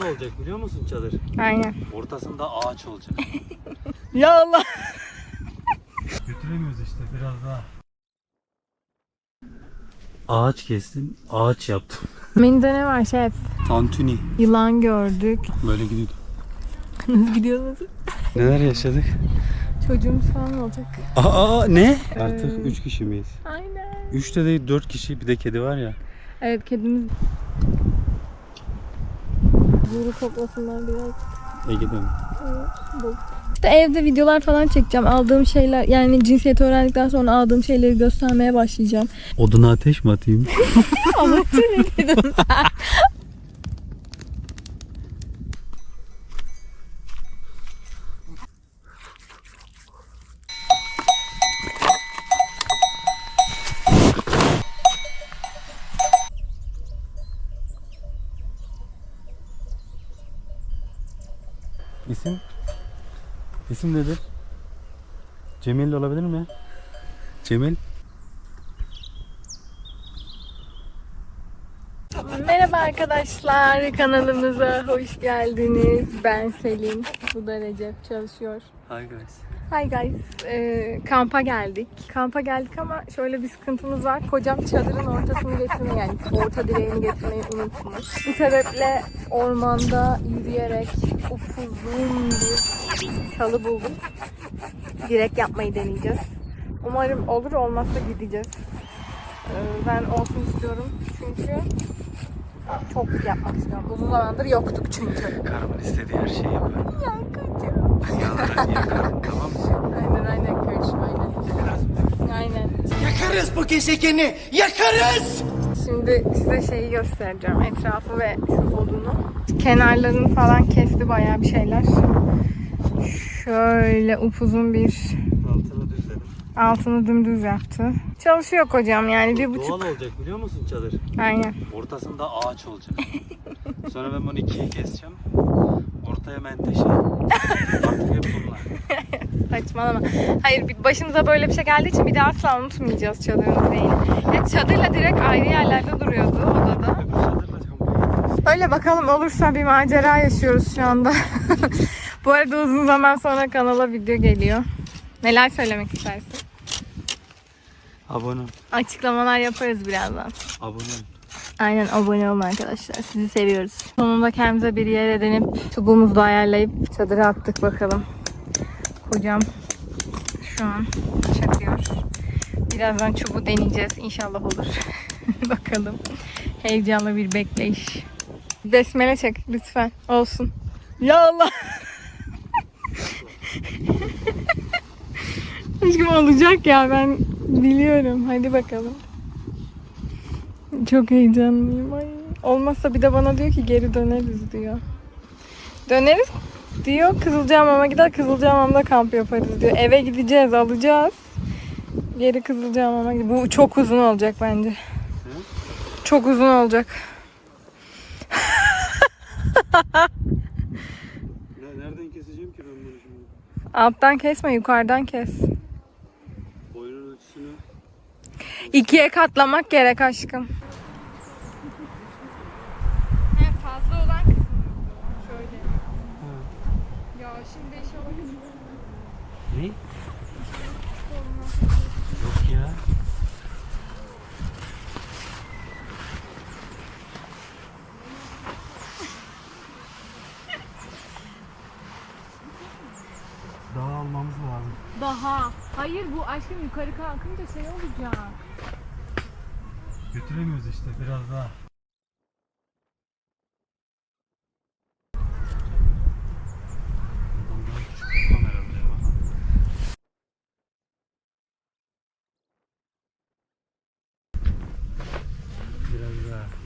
Doğal olacak biliyor musun çadır? Aynen. Ortasında ağaç olacak. Ya Allah. Götüremiyoruz işte biraz daha. Ağaç kestim, ağaç yaptım. Menüde ne var şef? Tantuni. Yılan gördük. Böyle gidiyordum. Nasıl gidiyorsunuz? Neler yaşadık? Çocuğumuz falan olacak. Aa ne? Artık Ee. 3 kişi miyiz? Aynen. 3 de değil 4 kişi bir de kedi var ya. Evet kedimiz Buru koklasınlar biraz. Ege'de mi? İşte evde videolar falan çekeceğim. Aldığım şeyler yani cinsiyeti öğrendikten sonra aldığım şeyleri göstermeye başlayacağım. Oduna ateş mi atayım? Ama ne dedim ben? İsim? İsim nedir? Cemil olabilir mi? Cemil? Merhaba arkadaşlar kanalımıza hoş geldiniz. Ben Selin. Bu da Recep çalışıyor. Hi guys. Hi guys. Ee, kampa geldik. Kampa geldik ama şöyle bir sıkıntımız var. Kocam çadırın ortasını getirmeyi yani orta direğini getirmeyi unutmuş. Bu sebeple ormanda yürüyerek upuzun bir çalı buldum. Direk yapmayı deneyeceğiz. Umarım olur olmazsa gideceğiz. Ee, ben olsun istiyorum çünkü çok yapmak istiyorum. Uzun zamandır yoktuk çünkü. Karımın istediği her şeyi yapıyorum. Ya kocam. Yalan yakarım tamam mı? Aynen aynen karışım aynen. Aynen. Yakarız bu gezegeni! Yakarız! Şimdi size şeyi göstereceğim. Etrafı ve şu odunu. Kenarlarını falan kesti bayağı bir şeyler. Şöyle upuzun bir Altını düzledim. altını dümdüz yaptı. Çalışıyor kocam yani bir Doğal buçuk. olacak biliyor musun çadır? Aynen. Ortasında ağaç olacak. Sonra ben bunu ikiye keseceğim. Ortaya menteşe. Artık hep bunlar. Saçmalama. Hayır bir- başımıza böyle bir şey geldiği için bir de asla unutmayacağız çadırın direğini. Ya çadırla direkt ayrı yerlerde duruyordu odada. Öyle bakalım olursa bir macera yaşıyoruz şu anda. Bu arada uzun zaman sonra kanala video geliyor. Neler söylemek istersin? Abone ol. Açıklamalar yaparız birazdan. Abone ol. Aynen abone olun arkadaşlar. Sizi seviyoruz. Sonunda kendimize bir yer edinip çubuğumuzu da ayarlayıp çadıra attık bakalım. Kocam şu an çakıyor. Birazdan çubuğu deneyeceğiz. İnşallah olur. bakalım. Heyecanlı bir bekleyiş. Besmele çek lütfen. Olsun. Ya Allah. Aşkım olacak ya ben biliyorum. Hadi bakalım. Çok heyecanlıyım. Ay. Olmazsa bir de bana diyor ki geri döneriz diyor. Döneriz diyor. Kızılcahamam'a gider Kızılcahamam'da kamp yaparız diyor. Eve gideceğiz alacağız. Geri Kızılcahamam'a gidip Bu çok uzun olacak bence. Çok uzun olacak. Nereden keseceğim ki ben bunu şimdi? Alttan kesme yukarıdan kes. İkiye katlamak gerek aşkım. fazla olan kısmı şöyle. Ya şimdi iş olabilir. Ne? Yok ya. Daha almamız lazım. Daha. Hayır bu aşkım yukarı kalkınca şey olacak. Götüremiyoruz işte biraz daha. Buradan daha küçük olmam herhalde ama. Biraz daha.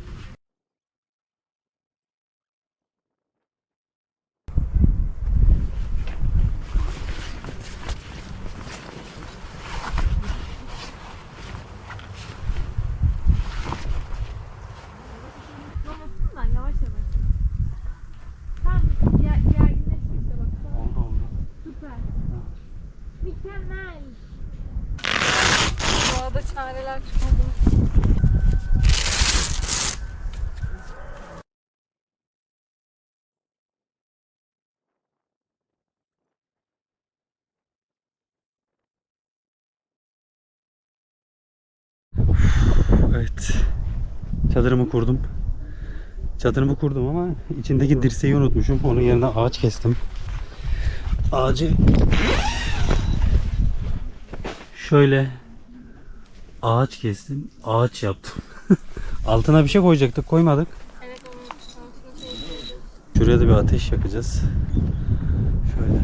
Evet. Çadırımı kurdum. Çadırımı kurdum ama içindeki dirseği unutmuşum. Onun yerine ağaç kestim. Ağacı şöyle ağaç kestim. Ağaç yaptım. Altına bir şey koyacaktık. Koymadık. Evet Şuraya da bir ateş yakacağız. Şöyle.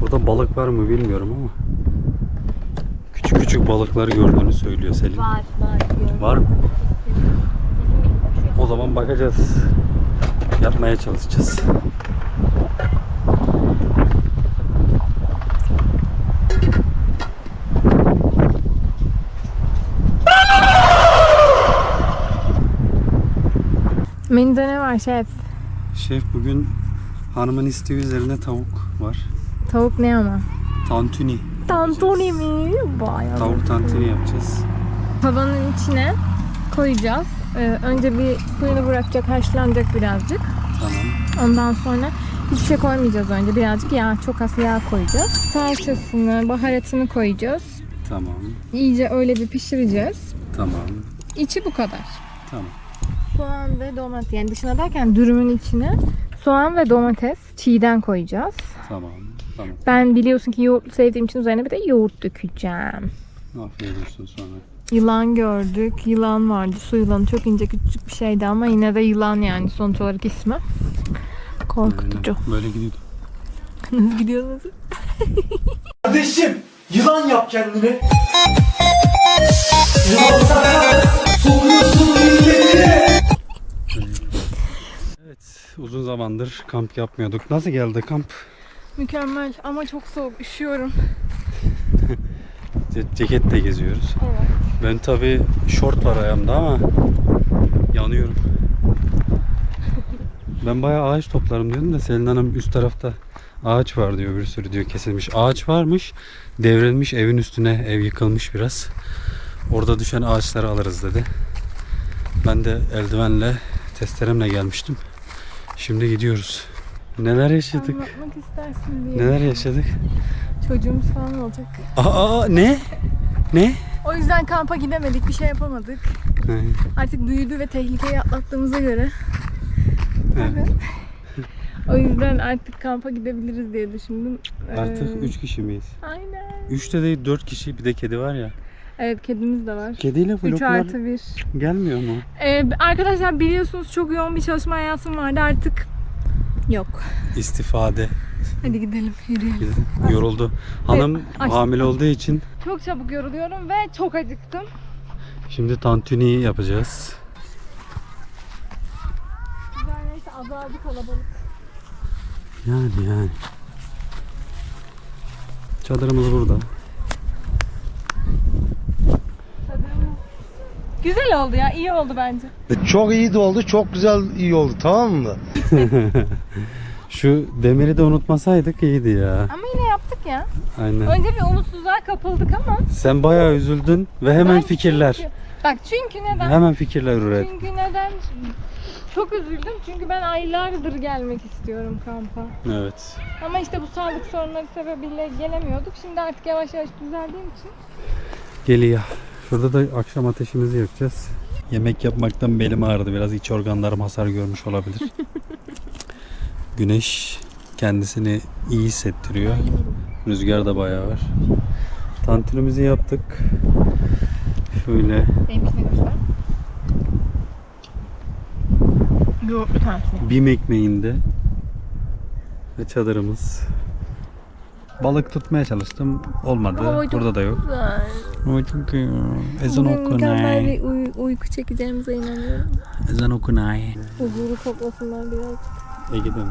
Burada balık var mı bilmiyorum ama. Küçük balıkları gördüğünü söylüyor Selin. Var var. Var mı? O zaman bakacağız. Yapmaya çalışacağız. Menüde ne var şef? Şef bugün hanımın isteği üzerine tavuk var. Tavuk ne ama? Tantuni. Tantuni mi? Vay Tavuk tantuni yapacağız. Tavanın içine koyacağız. Ee, önce bir suyunu bırakacak, haşlanacak birazcık. Tamam. Ondan sonra hiçbir şey koymayacağız önce. Birazcık yağ, çok az yağ koyacağız. Salçasını, baharatını koyacağız. Tamam. İyice öyle bir pişireceğiz. Tamam. İçi bu kadar. Tamam. Soğan ve domates. Yani dışına derken dürümün içine soğan ve domates çiğden koyacağız. Tamam. Tamam. Ben biliyorsun ki yoğurtlu sevdiğim için üzerine bir de yoğurt dökeceğim. Afiyet olsun sonra. Yılan gördük. Yılan vardı. Su yılanı. Çok ince küçük bir şeydi ama yine de yılan yani sonuç olarak ismi. Korkutucu. Aynen. Böyle gidiyordu. Nasıl gidiyorsunuz? Kardeşim yılan yap kendini. Yılan sana soruyorsun. Evet. Uzun zamandır kamp yapmıyorduk. Nasıl geldi kamp? Mükemmel ama çok soğuk. Üşüyorum. Ce- Ceketle geziyoruz. Evet. Ben tabi şort var ayağımda ama yanıyorum. Ben bayağı ağaç toplarım diyordum da Selin Hanım üst tarafta ağaç var diyor bir sürü diyor kesilmiş. Ağaç varmış devrilmiş evin üstüne ev yıkılmış biraz. Orada düşen ağaçları alırız dedi. Ben de eldivenle testeremle gelmiştim. Şimdi gidiyoruz. Neler yaşadık? Anlatmak istersin diye. Neler yaşadık? Çocuğumuz falan olacak. Aa ne? Ne? O yüzden kampa gidemedik. Bir şey yapamadık. Artık büyüdü ve tehlikeyi atlattığımıza göre. Evet. O yüzden artık kampa gidebiliriz diye düşündüm. Artık Ee, 3 kişi miyiz? Aynen. 3 de değil 4 kişi bir de kedi var ya. Evet kedimiz de var. Kediyle 3 vloglar artı 1. gelmiyor mu? Ee, arkadaşlar biliyorsunuz çok yoğun bir çalışma hayatım vardı artık. Yok. İstifade. Hadi gidelim yürüyelim. Yoruldu. Hanım Ay. hamile olduğu için Çok çabuk yoruluyorum ve çok acıktım. şimdi tantuni yapacağız. Güzel neyse azaldı kalabalık. Yani yani. Çadırımız burada. Güzel oldu ya iyi oldu bence. Çok iyi de oldu, çok güzel iyi oldu tamam mı? Şu demiri de unutmasaydık iyiydi ya. Ama yine yaptık ya. Aynen. Önce bir umutsuzluğa kapıldık ama. Sen bayağı üzüldün ve hemen Ben fikirler. çünkü- bak çünkü neden? Hemen fikirler üret. Çünkü neden? Çok üzüldüm çünkü ben aylardır gelmek istiyorum kampa. Evet. Ama işte bu sağlık sorunları sebebiyle gelemiyorduk. Şimdi artık yavaş yavaş düzeldiğim için. Geliyor. Şurada da akşam ateşimizi yakacağız. Yemek yapmaktan belim ağrıdı. Biraz iç organlarım hasar görmüş olabilir. Güneş kendisini iyi hissettiriyor. Rüzgar da bayağı var. Tantunimizi yaptık. Şöyle Benimkine. Yoğurtlu tantuni. bim ekmeğinde ve çadırımız. Balık tutmaya çalıştım. Olmadı. Çok Burada da yok. Güzel. Ama çok iyi. Ezan mükemmel okunay. bir uy- uyku çekeceğimize inanıyorum. Ezan okunay. Huzuru toplasınlar biraz. Ege'de mi?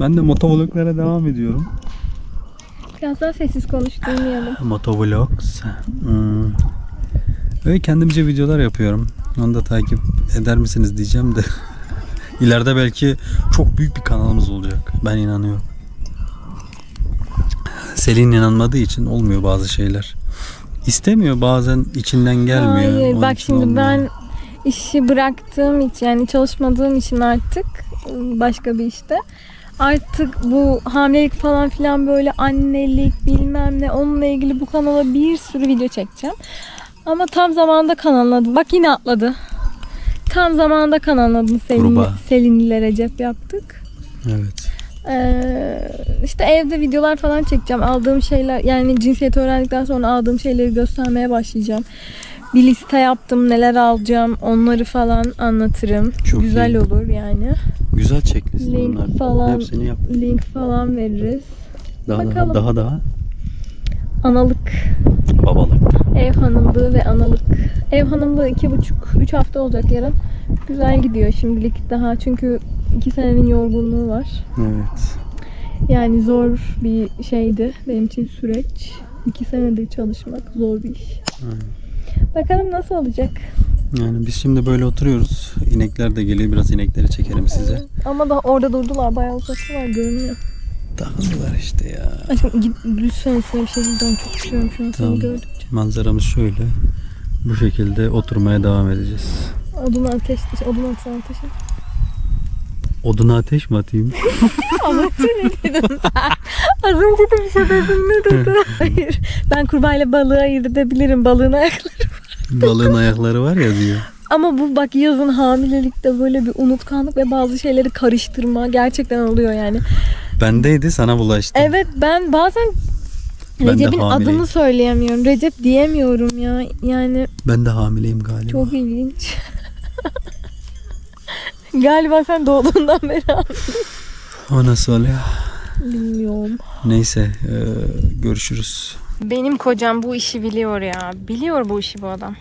Ben de motovloglara devam ediyorum. Biraz daha sessiz konuş duymayalım. Motovlogs. Hmm. Böyle kendimce videolar yapıyorum. Onu da takip eder misiniz diyeceğim de. İleride belki çok büyük bir kanalımız olacak. Ben inanıyorum. Selin inanmadığı için olmuyor bazı şeyler. İstemiyor bazen içinden gelmiyor. Hayır Onun bak şimdi olmuyor. ben işi bıraktığım için yani çalışmadığım için artık başka bir işte. Artık bu hamilelik falan filan böyle annelik bilmem ne onunla ilgili bu kanala bir sürü video çekeceğim. Ama tam zamanında kanalın adı. Bak yine atladı. Tam zamanında kanalın adını Selin, Kurbağa. Selin ile Recep yaptık. Evet. Ee, işte evde videolar falan çekeceğim. Aldığım şeyler yani cinsiyet öğrendikten sonra aldığım şeyleri göstermeye başlayacağım. Bir liste yaptım neler alacağım onları falan anlatırım. Çok Güzel iyi. olur yani. Güzel checklist Link bunlar. falan- Hepsini yap. Link falan veririz. Daha Bakalım. daha daha daha. Analık, Babalık. ev hanımlığı ve analık. Ev hanımlığı iki buçuk, üç hafta olacak yarın. Güzel gidiyor şimdilik daha çünkü iki senenin yorgunluğu var. Evet. Yani zor bir şeydi benim için süreç. İki senedir çalışmak zor bir iş. Bakalım nasıl olacak. Yani biz şimdi böyle oturuyoruz. İnekler de geliyor. Biraz inekleri çekerim size. Ama da orada durdular bayağı uzaktalar görünüyor. Takıldılar işte ya. Aşkım git lütfen bir şey giy. Ben çok üşüyorum şu an Tamam. seni gördükçe. Manzaramız şöyle. Bu şekilde oturmaya devam edeceğiz. Odun ateş, odun atsana ateşe. Oduna ateş mi atayım? Önce ne dedim ben? Az önce de bir şey dedim ne dedim? Hayır. Ben kurbağayla balığı ayırt edebilirim. Balığın ayakları. Balığın ayakları var ya diyor. Ama bu bak yazın hamilelikte böyle bir unutkanlık ve bazı şeyleri karıştırma gerçekten oluyor yani. Bendeydi sana bulaştı. Evet ben bazen Ben Recep'in adını söyleyemiyorum. Recep diyemiyorum ya. Yani Ben de hamileyim galiba. çok ilginç. Galiba sen doğduğundan beri. O nasıl oluyor? Bilmiyorum. Neyse e, görüşürüz. Benim kocam bu işi biliyor ya. Biliyor bu işi bu adam.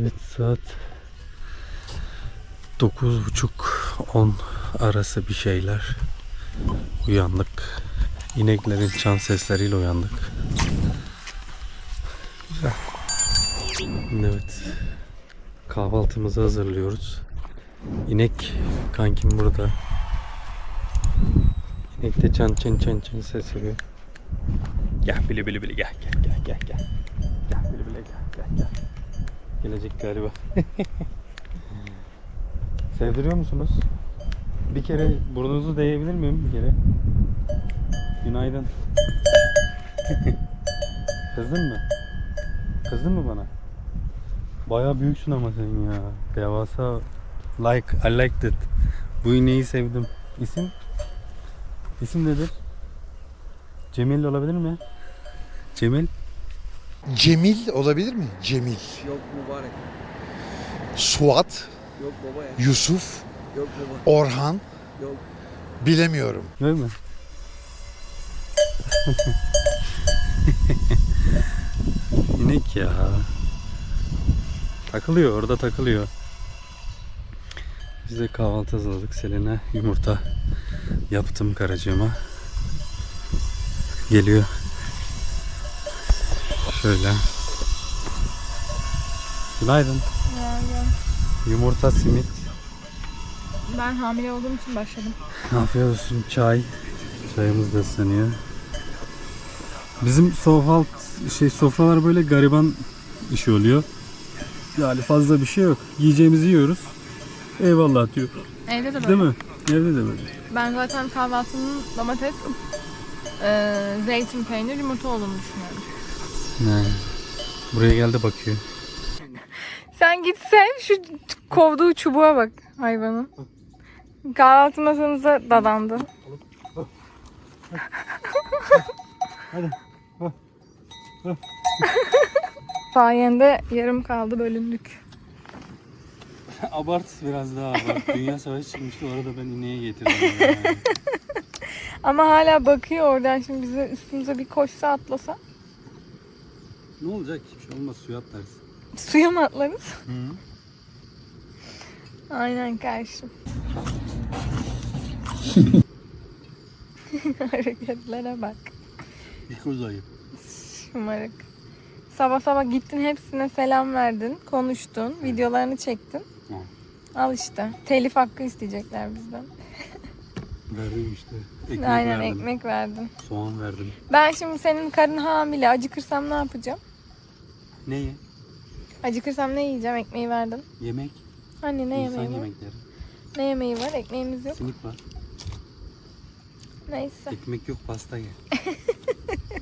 Evet saat 9.30-10 arası bir şeyler. Uyandık. İneklerin çan sesleriyle uyandık. Güzel. Evet. Kahvaltımızı hazırlıyoruz. İnek kankim burada. İnek de çan çan çan çan ses veriyor. Gel bili bili bili gel gel gel gel. Gel bili bili gel gel gel. Gelecek galiba. Sevdiriyor musunuz? Bir kere burnunuzu değebilir miyim bir kere? Günaydın. Kızdın mı? Kızdın mı bana? Bayağı büyüksün ama sen ya. Devasa. Like, I liked it. Bu ineği sevdim. İsim? İsim nedir? Cemil olabilir mi? Cemil? Cemil olabilir mi? Cemil. Yok mübarek. Suat, Yok baba ya. Yusuf, Yok baba. Orhan. Yok. Bilemiyorum. Değil mi? İnek ya. Takılıyor orada takılıyor. Biz de kahvaltı hazırladık. Selen'e yumurta yaptım karacığıma. Geliyor. Şöyle. Günaydın. Yumurta, simit. Ben hamile olduğum için başladım. Afiyet olsun çay. Çayımız da ıslanıyor. Bizim sofra şey sofralar böyle gariban işi oluyor. Yani fazla bir şey yok. Yiyeceğimizi yiyoruz. Eyvallah diyor. Evde de böyle. Değil mi? Evde de böyle. Ben zaten kahvaltının domates, e, zeytin, peynir, yumurta olduğunu düşünüyorum. Ne? Buraya geldi bakıyor. Sen gitsen şu kovduğu çubuğa bak hayvanın. Kahvaltı masanıza dadandı. Hadi. Sayende yarım kaldı bölündük. abart biraz daha abart. Dünya savaşı çıkmıştı orada ben ineğe getirdim. Ama hala bakıyor oradan şimdi bize üstümüze bir koşsa atlasa. Ne olacak? Hiçbir şey olmaz suya atlarız. Suya mı atlarız? Hı. Aynen karşı. Hareketlere bak. Bir kozayım. Şımarık. Sabah sabah gittin hepsine selam verdin, konuştun, videolarını çektin. Hı. Al işte. Telif hakkı isteyecekler bizden. Verdim işte. Ekmek Aynen verdim. ekmek verdin. Soğan verdim. Ben şimdi senin karın hamile. Acıkırsam ne yapacağım? Neyi? Acıkırsam ne yiyeceğim? Ekmeği verdin. Yemek. Anne ne İnsan yemeği var? yemekleri. Ne yemeği var? Ekmeğimiz yok. Simit var. Neyse. Ekmek yok pasta ye.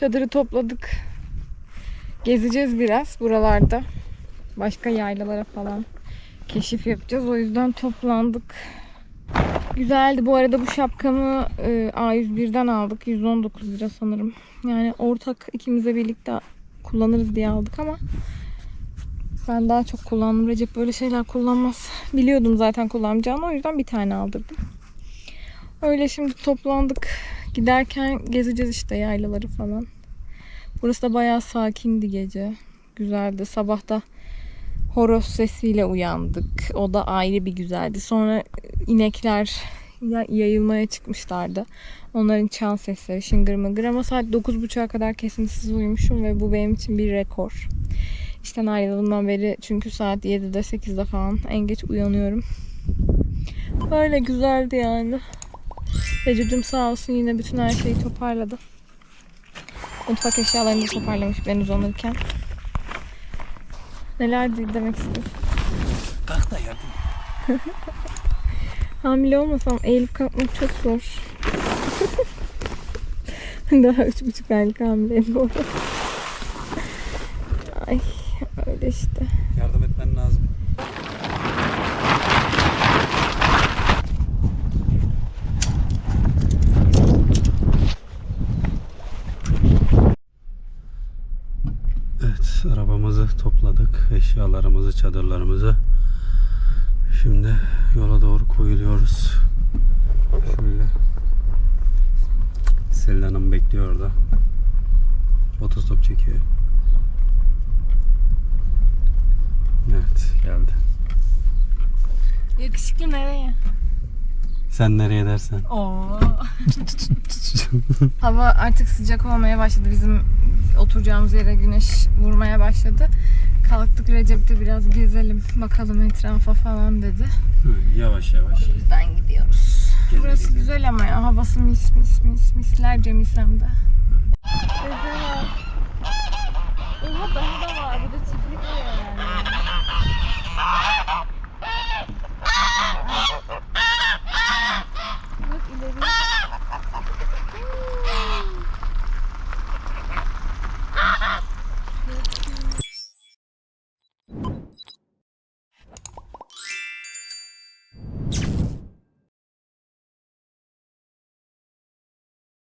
Çadırı topladık. Gezeceğiz biraz buralarda. Başka yaylalara falan keşif yapacağız. O yüzden toplandık. Güzeldi. Bu arada bu şapkamı e, A101'den aldık. 119 lira sanırım. Yani ortak ikimize birlikte kullanırız diye aldık ama ben daha çok kullandım. Recep böyle şeyler kullanmaz. Biliyordum zaten kullanacağını. O yüzden bir tane aldırdım. Öyle şimdi toplandık. Giderken gezeceğiz işte yaylaları falan. Burası da bayağı sakindi gece. Güzeldi. Sabah da horoz sesiyle uyandık. O da ayrı bir güzeldi. Sonra inekler ya- yayılmaya çıkmışlardı. Onların çan sesleri şıngır mıngır ama saat 9.30'a kadar kesintisiz uyumuşum ve bu benim için bir rekor. İşten ayrıldığımdan beri çünkü saat 7'de 8'de falan en geç uyanıyorum. Böyle güzeldi yani. Ece'cim sağ olsun yine bütün her şeyi toparladı. Mutfak eşyalarını da toparlamış ben uzanırken. Neler demek istiyorsun? Kalk da yardım. Hamile olmasam eğilip kalkmak çok zor. Daha üç buçuk aylık hamileyim bu arada. Ay öyle işte. Yardım etmen lazım. Evet, arabamızı topladık, eşyalarımızı, çadırlarımızı. Şimdi yola doğru koyuluyoruz. Şöyle. Selin Hanım bekliyor orada. Otostop çekiyor. Evet, geldi. Yakışıklı nereye? Sen nereye dersen. Oo. Hava artık sıcak olmaya başladı. Bizim oturacağımız yere güneş vurmaya başladı. Kalktık Recep'te biraz gezelim. Bakalım etrafa falan dedi. Hı, yavaş yavaş. O yüzden gidiyoruz. Geze Burası güzel ama ya. Havası mis mis mis mislerce mis hem de. Oha daha da var. Burada çiftlik var.